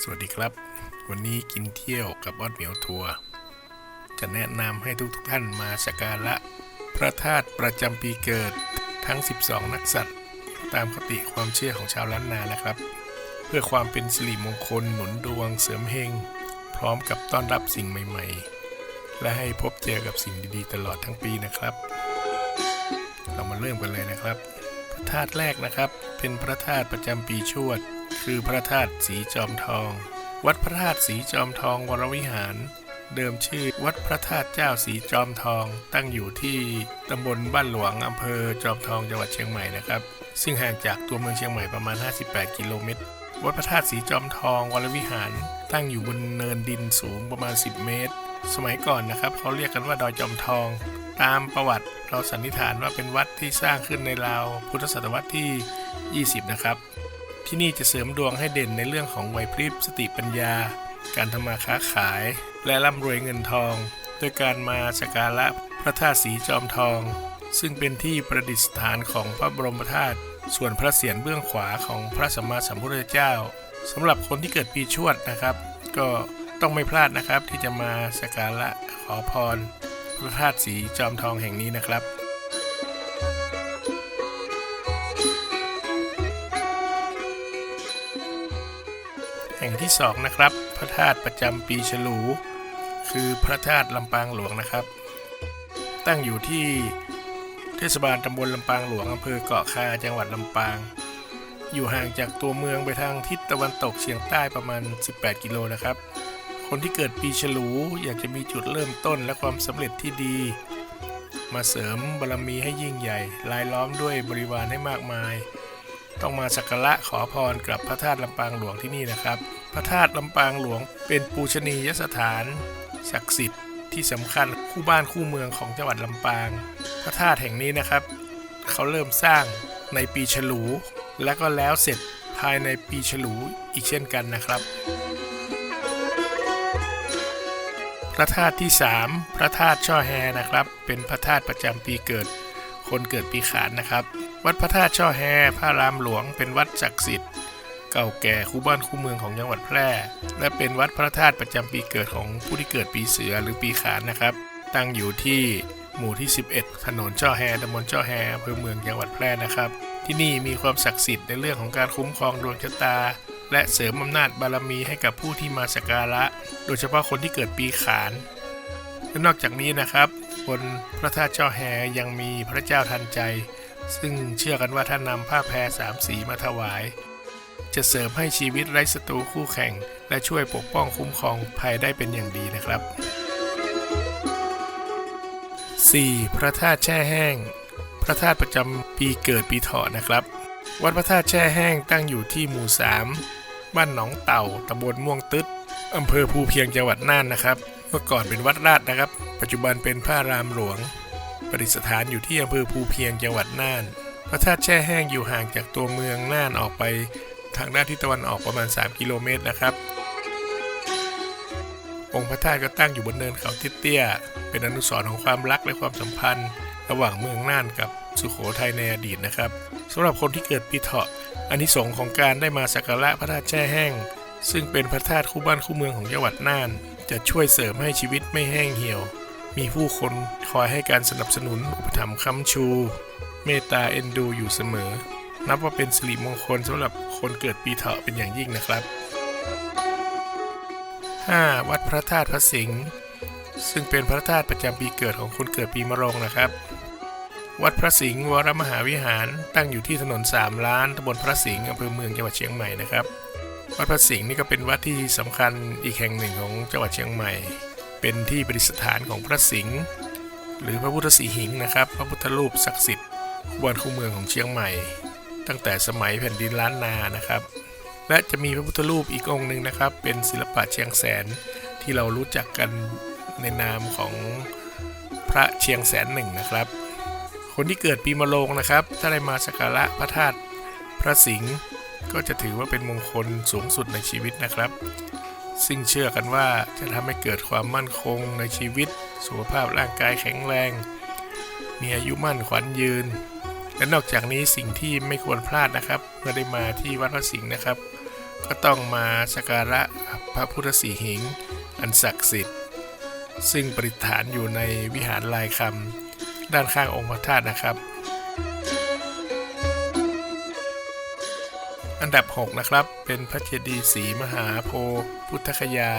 สวัสดีครับ วันนี้กินเที่ยวกับออดเหมียวทัวร์จะแนะนำให้ทุกทท่านมาสักการะ พระธาตุประจำปีเกิดทั้ง 12 นักสัตว์ ตามคติความเชื่อของชาวล้านนานะครับ เพื่อความเป็นสิริมงคลหนุนดวงเสริมเฮงพร้อมกับต้อนรับสิ่งใหม่ๆ และให้พบเจอกับสิ่งดีๆ ตลอดทั้งปีนะครับ เรามาเริ่มกันเลยนะครับ พระธาตุแรกนะครับ เป็นพระธาตุประจำปีชวด คือพระธาตุสีจอมทอง วัดพระธาตุสีจอมทองวรวิหาร เดิมชื่อวัดพระธาตุเจ้าสีจอมทอง ตั้งอยู่ที่ตำบลบ้านหลวงอำเภอจอมทองจังหวัดเชียงใหม่นะครับ ซึ่งห่างจากตัวเมืองเชียงใหม่ประมาณ 58 กิโลเมตร วัดพระธาตุสีจอมทองวรวิหาร ตั้งอยู่บนเนินดินสูงประมาณ 10 เมตร สมัยก่อนนะครับเขาเรียกกันว่าดอยจอมทอง ตามประวัติเราสันนิษฐานว่าเป็นวัดที่สร้างขึ้นในราวพุทธศตวรรษที่ 20 นะครับ ที่นี่จะเสริมดวงให้เด่นในเรื่องของไหวพริบสติปัญญา การทำมาค้าขาย และร่ำรวยเงินทอง โดยการมาสักการะพระธาตุสีจอมทอง ซึ่งเป็นที่ประดิษฐานของพระบรมธาตุส่วนพระเศียรเบื้องขวาของพระสัมมาสัมพุทธเจ้าสำหรับคนที่เกิดปีชวดนะครับ ก็ต้องไม่พลาดนะครับที่จะมาสักการะขอพรพระธาตุสีจอมทองแห่งนี้นะครับ แห่งที่สองนะครับ พระธาตุประจำปีฉลู คือพระธาตุลำปางหลวงนะครับ ตั้งอยู่ที่เทศบาลตำบลลำปางหลวงอำเภอเกาะคาจังหวัดลำปาง อยู่ห่างจากตัวเมืองไปทางทิศตะวันตกเฉียงใต้ประมาณ 18 กิโลนะครับ คนที่เกิดปีฉลูอยากจะมีจุดเริ่มต้นและความสำเร็จที่ดี มาเสริมบารมีให้ยิ่งใหญ่รายล้อมด้วยบริวารให้มากมาย ต้องมาสักการะขอพรกับพระธาตุลำปางหลวงที่นี่นะครับ พระธาตุลำปางหลวงเป็นปูชนียสถานศักดิ์สิทธิ์ที่สำคัญคู่บ้านคู่เมืองของจังหวัดลำปาง พระธาตุแห่งนี้นะครับ เขาเริ่มสร้างในปีฉลู และก็แล้วเสร็จภายในปีฉลูอีกเช่นกันนะครับ พระธาตุที่ 3 พระธาตุช่อแฮนะครับ เป็นพระธาตุประจำปีเกิด คนเกิดปีขานนะครับ วัดพระธาตุช่อแฮพระรามหลวง เป็นวัดศักดิ์สิทธิ์เก่าแก่คู่บ้านคู่เมืองของจังหวัดแพร่ และเป็นวัดพระธาตุประจำปีเกิดของผู้ที่เกิดปีเสือหรือปีขานนะครับ ตั้งอยู่ที่หมู่ที่ 11 ถนนช่อแฮตำบลช่อแฮอำเภอเมืองจังหวัดแพร่นะครับ ที่นี่มีความศักดิ์สิทธิ์ในเรื่องของการคุ้มครองดวงชะตา และเสริมอำนาจบารมีให้กับผู้ที่มาสักการะ โดยเฉพาะคนที่เกิดปีขาน และนอกจากนี้นะครับ บนพระธาตุช่อแฮยังมีพระเจ้าทันใจ ซึ่งเชื่อกันว่าท่านนำผ้าแพรสามสีมาถวาย จะเสริมให้ชีวิตไร้ศัตรูคู่แข่ง และช่วยปกป้องคุ้มครองภัยได้เป็นอย่างดีนะครับ 4. พระธาตุแช่แห้ง พระธาตุประจำปีเกิดปีเถาะนะครับ วัดพระธาตุแช่แห้งตั้งอยู่ที่หมู่ 3 บ้านหนองเต่าตำบลม่วงตึ๊ดอำเภอภูเพียงจังหวัดน่านนะครับ เมื่อก่อนเป็นวัดราชนะครับ ปัจจุบันเป็นพระรามหลวง ประดิษฐานอยู่ที่อำเภอภูเพียงจังหวัดน่าน พระธาตุแช่แห้งอยู่ห่างจากตัวเมืองน่านออกไป ทางด้านทิศตะวันออกประมาณ 3 กิโลเมตรนะครับ องค์พระธาตุก็ตั้งอยู่บนเนินเขาทิศเตี้ย เป็นอนุสรณ์ของความรักและความสัมพันธ์ ระหว่างเมืองน่านกับสุโขทัยในอดีตนะครับสำหรับคนที่เกิดปีเถาะอานิสงส์ของการได้มาสักการะพระธาตุแช่แห้ง ซึ่งเป็นพระธาตุคู่บ้านคู่เมืองของจังหวัดน่าน จะช่วยเสริมให้ชีวิตไม่แห้งเหี่ยว มีผู้คนคอยให้การสนับสนุนอุปถัมภ์ค้ำชู เมตตาเอ็นดูอยู่เสมอ นับว่าเป็นสิริมงคลสำหรับคนเกิดปีเถาะเป็นอย่างยิ่งนะครับ 5. วัดพระธาตุพระสิงห์ซึ่งเป็นพระธาตุประจำปีเกิดของคนเกิดปีมะโรงนะครับ วัดพระสิงห์วรมหาวิหารตั้งอยู่ที่ถนนสามล้านตำบลพระสิงห์อำเภอเมืองจังหวัดเชียงใหม่นะครับ วัดพระสิงห์นี่ก็เป็นวัดที่สำคัญอีกแห่งหนึ่งของจังหวัดเชียงใหม่ เป็นที่ประดิษฐานของพระสิงห์หรือพระพุทธสีหิงนะครับ พระพุทธรูปศักดิ์สิทธิ์คู่บ้านคู่เมืองของเชียงใหม่ ตั้งแต่สมัยแผ่นดินล้านนานะครับ และจะมีพระพุทธรูปอีกองค์หนึ่งนะครับ เป็นศิลปะเชียงแสนที่เรารู้จักกันในนามของพระเชียงแสนหนึ่งนะครับ คนที่เกิดปีมะโรงนะครับ ถ้าได้มาสักการะพระธาตุพระสิงห์ ก็จะถือว่าเป็นมงคลสูงสุดในชีวิตนะครับ ซึ่งเชื่อกันว่าจะทำให้เกิดความมั่นคงในชีวิต สุขภาพร่างกายแข็งแรง มีอายุมั่นขวัญยืน และนอกจากนี้สิ่งที่ไม่ควรพลาดนะครับ เมื่อได้มาที่วัดพระสิงห์นะครับ ก็ต้องมาสักการะพระพุทธสีหิง อันศักดิ์สิทธิ์ ซึ่งประดิษฐานอยู่ในวิหารลายคำด้านข้างองค์พระธาตุนะครับ อันดับ 6 นะครับ เป็นพระเจดีย์ศรีมหาโพธิ์พุทธคยา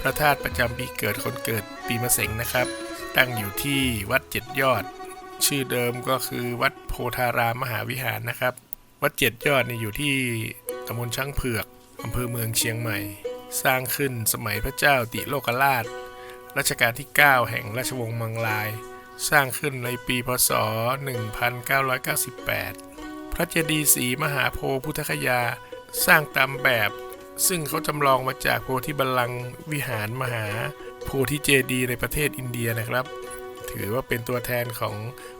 พระธาตุประจำปีเกิดคนเกิดปีมะเสงนะครับ ตั้งอยู่ที่วัดเจ็ดยอด ชื่อเดิมก็คือวัดโพธารามมหาวิหารนะครับ วัดเจ็ดยอดนี่อยู่ที่ตำบลช้างเผือกอำเภอเมืองเชียงใหม่ สร้างขึ้นสมัยพระเจ้าติโลกราช รัชกาลที่ 9 แห่งราชวงศ์มังลาย สร้างขึ้นในปีพศ 1998 พระเจดีย์ศรีมหาโพธิ์พุทธคยา สร้างตามแบบ ซึ่งเขาจำลองมาจากโพธิบัลลังก์วิหารมหาโพธิเจดีย์ในประเทศอินเดียนะครับ ถือว่าเป็นตัวแทนของ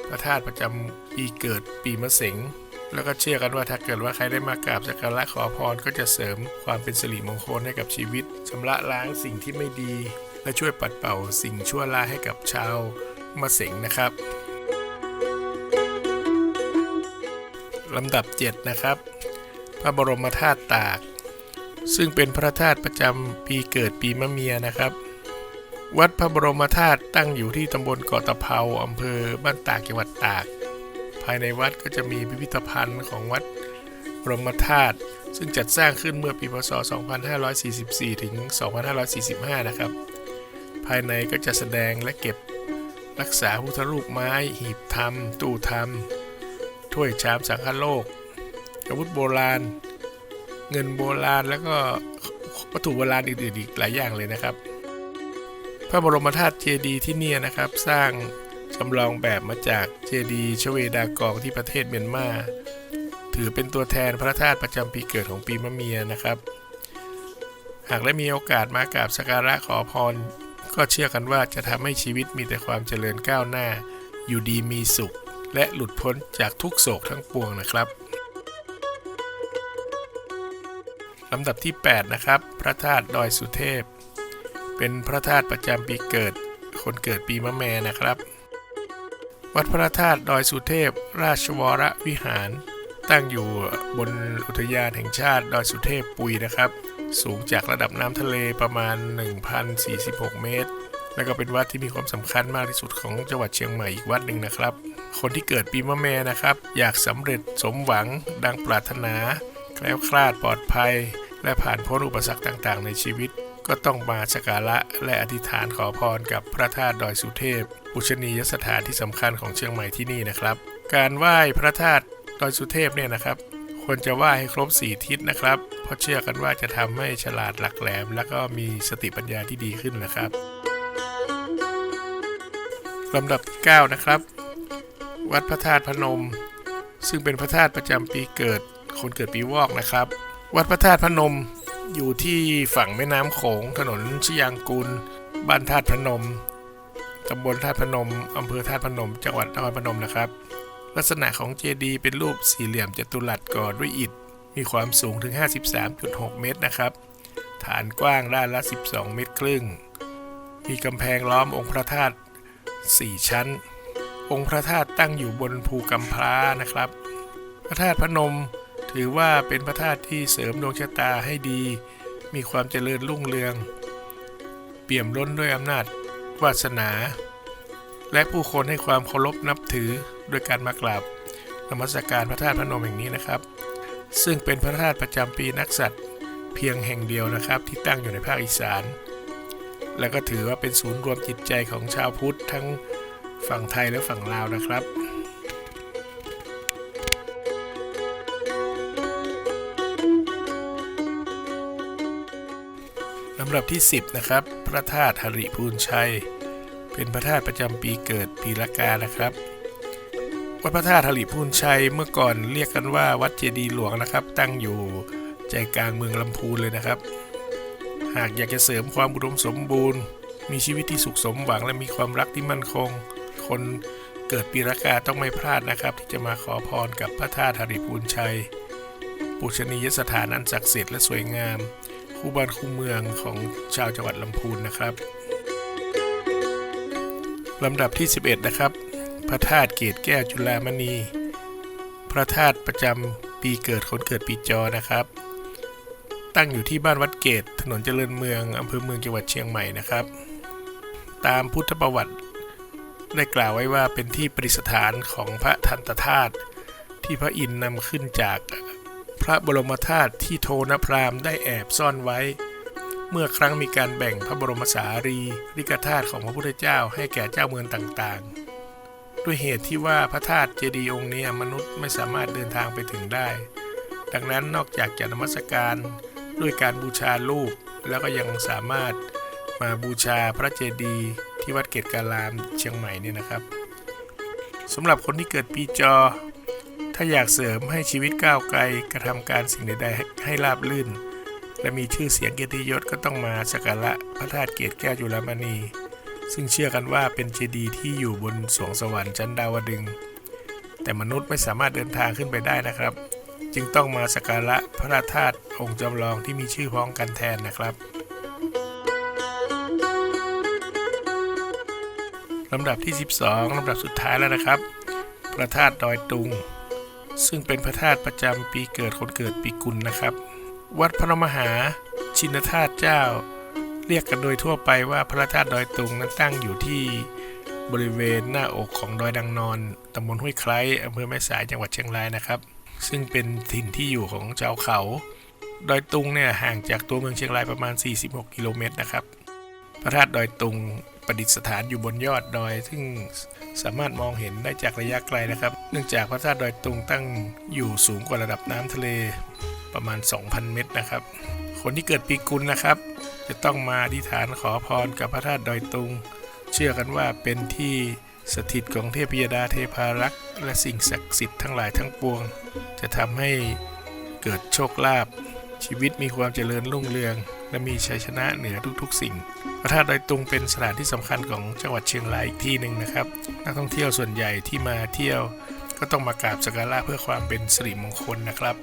พระธาตุประจำปีเกิดปีมะเสงแล้วก็เชื่อกันว่าถ้าเกิดว่าใครได้มากราบสักการะขอพรก็จะเสริมความเป็นสิริมงคลให้กับชีวิตชำระล้างสิ่งที่ไม่ดี และช่วยปัดเป่าสิ่งชั่วร้ายให้กับชาวมะเสงนะครับ ลำดับ 7 นะครับ พระบรมธาตุตาก ซึ่งเป็นพระธาตุประจำปีเกิดปีมะเมียนะครับ วัดพระบรมธาตุตั้งอยู่ที่ตำบลเกาะตะเภาอำเภอบ้านตากจังหวัดตาก ภายในวัดก็จะมีพิพิธภัณฑ์ของวัดบรมธาตุซึ่งจัดสร้างขึ้นเมื่อปีพศ 2544 ถึง 2545 นะครับ ภายในก็จะแสดงและเก็บรักษาพุทธรูปไม้ หีบธรรม ตู้ธรรม ถ้วยชามสังฆโลก อาวุธโบราณ เงินโบราณแล้วก็วัตถุโบราณอื่นๆอีกหลายอย่างเลยนะครับ พระบรมธาตุเจดีย์ที่เนี่ยนะครับ สร้างจำลองแบบมาจากเจดีย์ชเวดากองที่ประเทศเมียนมาถือเป็นตัวแทนพระธาตุประจำปีเกิดของปีมะเมียนะครับ หากได้มีโอกาสมากราบสักการะขอพร ก็เชื่อกันว่าจะทำให้ชีวิตมีแต่ความเจริญก้าวหน้าอยู่ดีมีสุข และหลุดพ้นจากทุกโศกทั้งปวงนะครับลำดับที่ 8 นะครับ พระธาตุดอยสุเทพ เป็นพระธาตุประจำปีเกิด คนเกิดปีมะแม่นะครับ วัดพระธาตุดอยสุเทพ ราชวรวิหาร ตั้งอยู่บนอุทยานแห่งชาติดอยสุเทพปุยนะครับ สูงจากระดับน้ำทะเลประมาณ 1,046 เมตร และก็เป็นวัดที่มีความสำคัญมากที่สุดของจังหวัดเชียงใหม่อีกวัดหนึ่งนะครับ คนที่เกิดปีมะแม่นะครับ อยากสำเร็จสมหวังดังปรารถนา แคล้วคลาดปลอดภัย และผ่านพ้นอุปสรรคต่างๆ ในชีวิต ก็ต้องมาสักการะและอธิษฐานขอพรกับพระธาตุดอยสุเทพปุชนียสถานที่สำคัญของเชียงใหม่ที่นี่นะครับ การไหว้พระธาตุดอยสุเทพเนี่ยนะครับควรจะไหว้ให้ครบสี่ทิศนะครับ เพราะเชื่อกันว่าจะทำให้ฉลาดหลักแหลม และก็มีสติปัญญาที่ดีขึ้นนะครับลำดับที่9นะครับ วัดพระธาตุพนม ซึ่งเป็นพระธาตุประจำปีเกิดคนเกิดปีวอกนะครับ วัดพระธาตุพนมอยู่ที่ฝั่งแม่น้ำโขงถนนชยางกูลบ้านธาตุพนมตำบลธาตุพนมอำเภอธาตุพนม จังหวัดนครพนมนะครับ ลักษณะของเจดีย์เป็นรูปสี่เหลี่ยมจัตุรัสก่อด้วยอิฐ มีความสูงถึง 53.6 เมตรนะครับ ฐานกว้างด้านละ 12 เมตรครึ่ง มีกำแพงล้อมองค์พระธาตุ4ชั้น องค์พระธาตุตั้งอยู่บนภูกำพร้านะครับ พระธาตุพนมถือว่าเป็นพระธาตุที่เสริมดวงชะตาให้ดี มีความเจริญรุ่งเรือง เปี่ยมล้นด้วยอำนาจวาสนา และผู้คนให้ความเคารพนับถือโดยการมากราบนมัสการพระธาตุพนมแห่งนี้นะครับ ซึ่งเป็นพระธาตุประจำปีนักษัตริย์เพียงแห่งเดียวนะครับที่ตั้งอยู่ในภาคอีสาน และก็ถือว่าเป็นศูนย์รวมจิตใจของชาวพุทธทั้ง ฝั่งไทยและฝั่งลาวนะครับลำดับที่ 10 นะครับ พระธาตุหริพูนชัย เป็นพระธาตุประจำปีเกิดปีละกานะครับวัดพระธาตุหริพูนชัยเมื่อก่อนเรียกกันว่าวัดเจดีย์หลวงนะครับ ตั้งอยู่ใจกลางเมืองลำพูนเลยนะครับ หากอยากจะเสริมความอุดมสมบูรณ์ มีชีวิตที่สุขสมหวังและมีความรักที่มั่นคง คนเกิดปีละกาต้องไม่พลาดนะครับ ที่จะมาขอพรกับพระธาตุหริพูนชัย ปูชนียสถานอันศักดิ์สิทธิ์และสวยงาม คู่บ้านคู่เมืองของชาวจังหวัดลำพูนนะครับลำดับที่ 11 นะครับ พระธาตุเกตแก้วจุฬามณี พระธาตุประจำปีเกิดคนเกิดปีจอนะครับ ตั้งอยู่ที่บ้านวัดเกตถนนเจริญเมืองอำเภอเมืองจังหวัดเชียงใหม่นะครับ ตามพุทธประวัติ ได้กล่าวไว้ว่าเป็นที่ประดิษฐานของพระทันตธาตุที่พระอินทร์นำขึ้นจากพระบรมธาตุที่โทนพรามได้แอบซ่อนไว้ เมื่อครั้งมีการแบ่งพระบรมสารีริกธาตุของพระพุทธเจ้าให้แก่เจ้าเมืองต่างๆ ด้วยเหตุที่ว่าพระธาตุเจดีย์องค์นี้มนุษย์ไม่สามารถเดินทางไปถึงได้ ดังนั้นนอกจากจะนมัสการด้วยการบูชารูปแล้วก็ยังสามารถมาบูชาพระเจดีย์ ที่วัดเกตการามเชียงใหม่เนี่ยนะครับสำหรับคนที่เกิดปีจอ ถ้าอยากเสริมให้ชีวิตก้าวไกลกระทำการสิ่งใดๆให้ให้ราบลื่น และมีชื่อเสียงเกียรติยศก็ต้องมาสักการะพระธาตุเกตแก้วจุลามณี ซึ่งเชื่อกันว่าเป็นเจดีย์ที่อยู่บนสวงสวรรค์ชั้นดาวดึง แต่มนุษย์ไม่สามารถเดินทางขึ้นไปได้นะครับ จึงต้องมาสักการะพระธาตุองค์จำลองที่มีชื่อพ้องกันแทนนะครับ ลำดับที่ 12ลำดับสุดท้ายแล้วนะครับ พระธาตุดอยตุง ซึ่งเป็นพระธาตุประจำปีเกิดคนเกิดปีกุลนะครับ วัดพระมหาชินธาตุเจ้า เรียกกันโดยทั่วไปว่าพระธาตุดอยตุงนั้นตั้งอยู่ที่บริเวณหน้าอกของดอยดังนอนตำบลห้วยไคล้อำเภอแม่สายจังหวัดเชียงรายนะครับ ซึ่งเป็นถิ่นที่อยู่ของชาวเขา ดอยตุงเนี่ยห่างจากตัวเมืองเชียงรายประมาณ 46 กิโลเมตรนะครับ พระธาตุดอยตุง ประดิษฐานอยู่บนยอดดอย ซึ่งสามารถมองเห็นได้จากระยะไกลนะครับ เนื่องจากพระธาตุดอยตุงตั้งอยู่สูงกว่าระดับน้ำทะเลประมาณ 2,000 เมตรนะครับ คนที่เกิดปีกุลนะครับ จะต้องมาอธิษฐานขอพรกับพระธาตุดอยตุง เชื่อกันว่าเป็นที่สถิตของเทพยดาเทพารักษ์และสิ่งศักดิ์สิทธิ์ทั้งหลายทั้งปวง จะทำให้เกิดโชคลาภชีวิตมีความเจริญรุ่งเรือง และมีชัยชนะเหนือทุกๆ สิ่งพระธาตุดอยตุงเป็นสถานที่สำคัญของจังหวัดเชียงรายอีกที่หนึ่งนะครับ นักท่องเที่ยวส่วนใหญ่ที่มาเที่ยวก็ต้องมากราบสักการะเพื่อความเป็นสิริมงคลนะครับ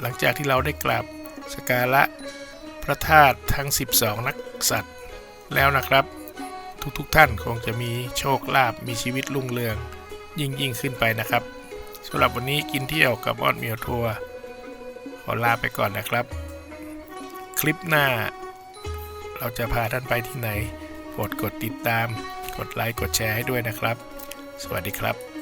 หลังจากที่เราได้กราบสักการะพระธาตุทั้ง 12 นักสัตว์แล้วนะครับ ทุกๆทท่านคงจะมีโชคลาภมีชีวิตรุ่งเรืองยิ่งยิ่งขึ้นไปนะครับำหรับวันนี้กินเที่ยวกับออดเมียวทัวร์ขอลาไปก่อนนะครับ คลิปหน้า เราจะพาท่านไปที่ไหนโปรดกดติดตาม กดไลค์กดแชร์ให้ด้วยนะครับ สวัสดีครับ